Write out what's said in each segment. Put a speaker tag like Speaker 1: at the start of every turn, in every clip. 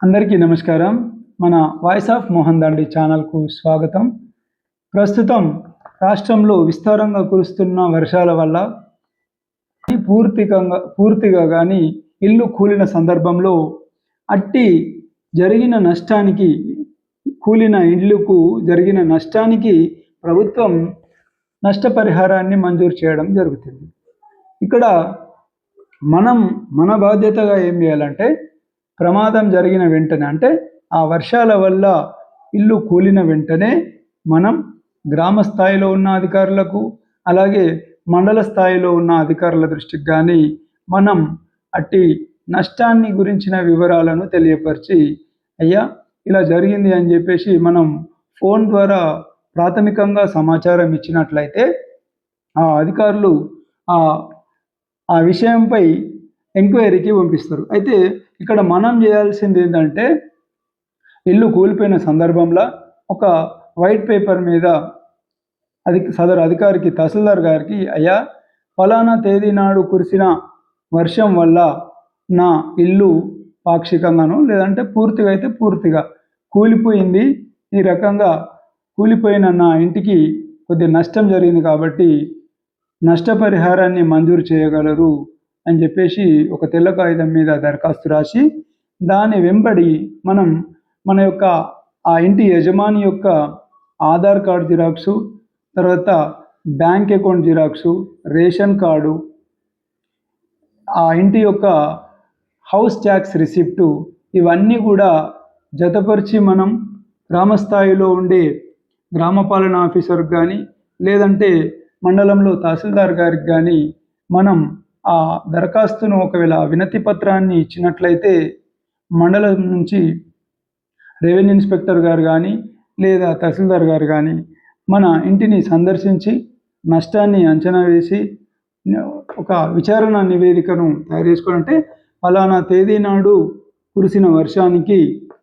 Speaker 1: అందరికీ నమస్కారం. మన వాయిస్ ఆఫ్ మోహన్ దాండి ఛానల్కు స్వాగతం. ప్రస్తుతం రాష్ట్రంలో విస్తారంగా కురుస్తున్న వర్షాల వల్ల పూర్తిగా పూర్తిగా కానీ ఇల్లు కూలిన సందర్భంలో అట్టి జరిగిన నష్టానికి కూలిన ఇల్లుకు జరిగిన నష్టానికి ప్రభుత్వం నష్టపరిహారాన్ని మంజూరు చేయడం జరుగుతుంది. ఇక్కడ మనం మన బాధ్యతగా ఏం చేయాలంటే ప్రమాదం జరిగిన వెంటనే అంటే ఆ వర్షాల వల్ల ఇల్లు కూలిన వెంటనే మనం గ్రామ స్థాయిలో ఉన్న అధికారులకు అలాగే మండల స్థాయిలో ఉన్న అధికారుల దృష్టికి కానీ మనం అట్టి నష్టాన్ని గురించిన వివరాలను తెలియపరిచి అయ్యా ఇలా జరిగింది అని చెప్పేసి మనం ఫోన్ ద్వారా ప్రాథమికంగా సమాచారం ఇచ్చినట్లయితే ఆ అధికారులు ఆ ఆ విషయంపై ఎంక్వైరీకి పంపిస్తారు. అయితే ఇక్కడ మనం చేయాల్సింది ఏంటంటే ఇల్లు కూలిపోయిన సందర్భంలో ఒక వైట్ పేపర్ మీద అది సదరు అధికారికి తహసీల్దార్ గారికి అయ్యా ఫలానా తేదీ నాడు కురిసిన వర్షం వల్ల నా ఇల్లు పాక్షికంగాను లేదంటే పూర్తిగా అయితే పూర్తిగా కూలిపోయింది. ఈ రకంగా కూలిపోయిన నా ఇంటికి కొద్ది నష్టం జరిగింది కాబట్టి నష్టపరిహారాన్ని మంజూరు చేయగలరు. అని చెప్పేసి ఒక తెల్ల కాగితం మీద దరఖాస్తు రాసి దాని వెంబడి మనం మన యొక్క ఆ ఇంటి యజమాని యొక్క ఆధార్ కార్డు జిరాక్సు తర్వాత bank account xerox ration card ఆ ఇంటి యొక్క హౌస్ ట్యాక్స్ రిసిప్టు ఇవన్నీ కూడా జతపరిచి మనం గ్రామస్థాయిలో ఉండే గ్రామపాలన ఆఫీసర్కి కానీ లేదంటే మండలంలో తహసీల్దార్ గారికి కానీ మనం ఆ దరఖాస్తును ఒకవేళ వినతి పత్రాన్ని ఇచ్చినట్లయితే మండలం నుంచి రెవెన్యూ ఇన్స్పెక్టర్ గారు కానీ లేదా తహసీల్దార్ గారు కానీ మన ఇంటిని సందర్శించి నష్టాన్ని అంచనా వేసి ఒక విచారణ నివేదికను తయారు చేసుకోవాలంటే ఫలానా తేదీ నాడు కురిసిన వర్షానికి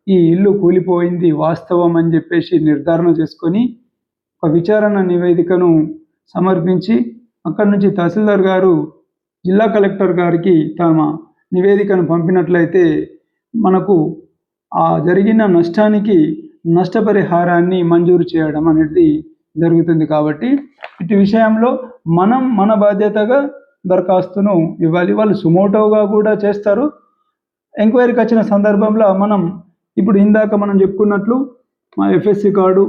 Speaker 1: ఈ ఇల్లు కూలిపోయింది వాస్తవం అని చెప్పేసి నిర్ధారణ చేసుకొని ఒక విచారణ నివేదికను సమర్పించి అక్కడి నుంచి తహసీల్దార్ గారు జిల్లా కలెక్టర్ గారికి తమ నివేదికను పంపినట్లయితే మనకు ఆ జరిగిన నష్టానికి నష్టపరిహారాన్ని మంజూరు చేయడం అనేది జరుగుతుంది కాబట్టి ఇటు విషయంలో మనం మన బాధ్యతగా దరఖాస్తును ఇవ్వాలి. వాళ్ళు సుమోటోగా కూడా చేస్తారు. ఎంక్వైరీకి వచ్చిన సందర్భంలో మనం ఇప్పుడు ఇందాక మనం చెప్పుకున్నట్లు మా FSC card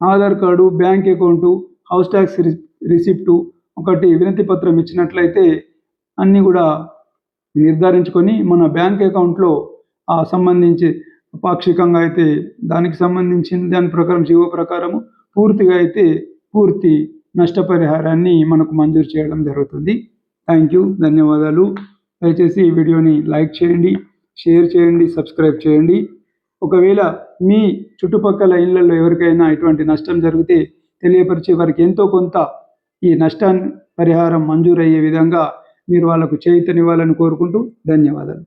Speaker 1: Aadhaar card bank account house tax receipt ఒకటి వినతి పత్రం ఇచ్చినట్లయితే అన్నీ కూడా నిర్ధారించుకొని మన బ్యాంక్ అకౌంట్లో ఆ సంబంధించి పాక్షికంగా అయితే దానికి సంబంధించిన దాని ప్రకారం జీవో ప్రకారము పూర్తిగా అయితే పూర్తి నష్టపరిహారాన్ని మనకు మంజూరు చేయడం జరుగుతుంది. థ్యాంక్ యూ ధన్యవాదాలు. దయచేసి ఈ వీడియోని లైక్ చేయండి షేర్ చేయండి సబ్స్క్రైబ్ చేయండి. ఒకవేళ మీ చుట్టుపక్కల ఇళ్ళలో ఎవరికైనా ఇటువంటి నష్టం జరిగితే తెలియపరిచి వారికి ఎంతో కొంత ఈ నష్టాన్ని పరిహారం మంజూరయ్యే విధంగా మీరు వాళ్ళకు చేయితనివ్వాలని కోరుకుంటూ ధన్యవాదాలు.